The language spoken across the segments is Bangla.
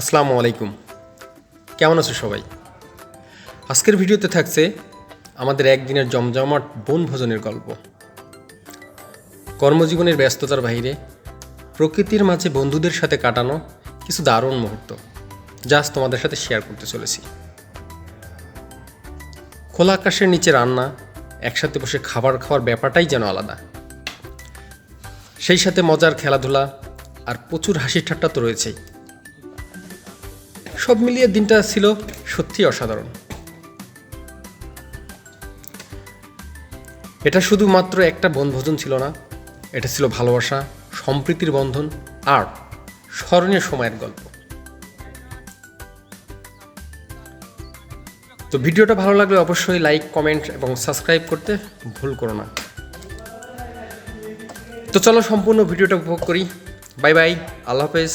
আসসালামু আলাইকুম। কেমন আছো সবাই? আজকের ভিডিওতে থাকছে আমাদের একদিনের জমজমাট বনভোজনের গল্প। কর্মজীবনের ব্যস্ততার বাইরে প্রকৃতির মাঝে বন্ধুদের সাথে কাটানো কিছু দারুণ মুহূর্ত, যা তোমাদের সাথে শেয়ার করতে চলেছি। খোলা আকাশের নিচে রান্না, একসাথে বসে খাবার খাওয়ার ব্যাপারটাই যেন আলাদা। সেই সাথে মজার খেলাধুলা আর প্রচুর হাসি ঠাট্টা তো রয়েছেই। সব মিলিয়ে দিনটা ছিল সত্যি অসাধারণ। এটা শুধুমাত্র একটা বনভোজন ছিল না, এটা ছিল ভালোবাসা, সম্প্রীতির বন্ধন আর স্মরণীয় সময়ের গল্প। তো ভিডিওটা ভালো লাগলে অবশ্যই লাইক, কমেন্ট এবং সাবস্ক্রাইব করতে ভুল করো না। তো চলো সম্পূর্ণ ভিডিওটা উপভোগ করি। বাই বাই, আল্লাহ হাফেজ।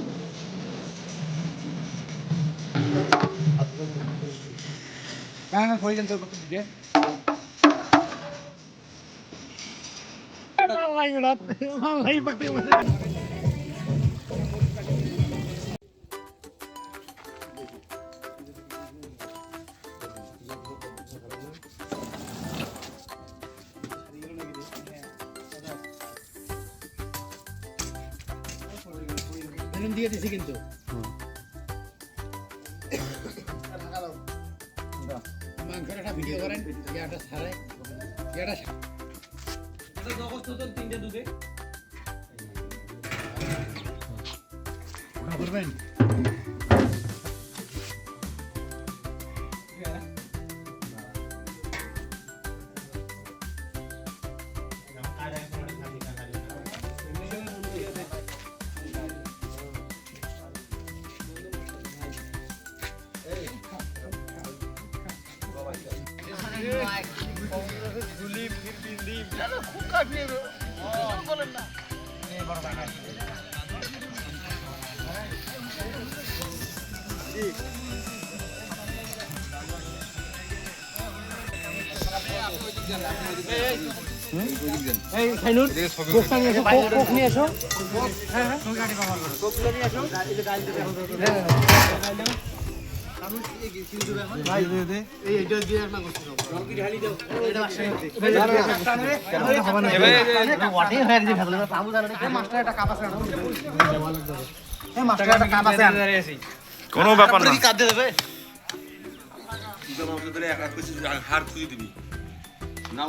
প্রয়োজন তোর কত দিয়ে দিয়ে দিছি কিন্তু মাংসের একটা ভিডিও করেন ইয়াটা ছাড়াই ইয়াটা দুধে। করবেন? এই খাইনুর কোকটা নিয়ে এসো কোক কোক নিয়ে এসো হ্যাঁ হ্যাঁ কোকগুলো নিয়ে এসো কোনো ব্যাপার না। কাপ দিয়ে দেবে হার খুঁজে দিবি না।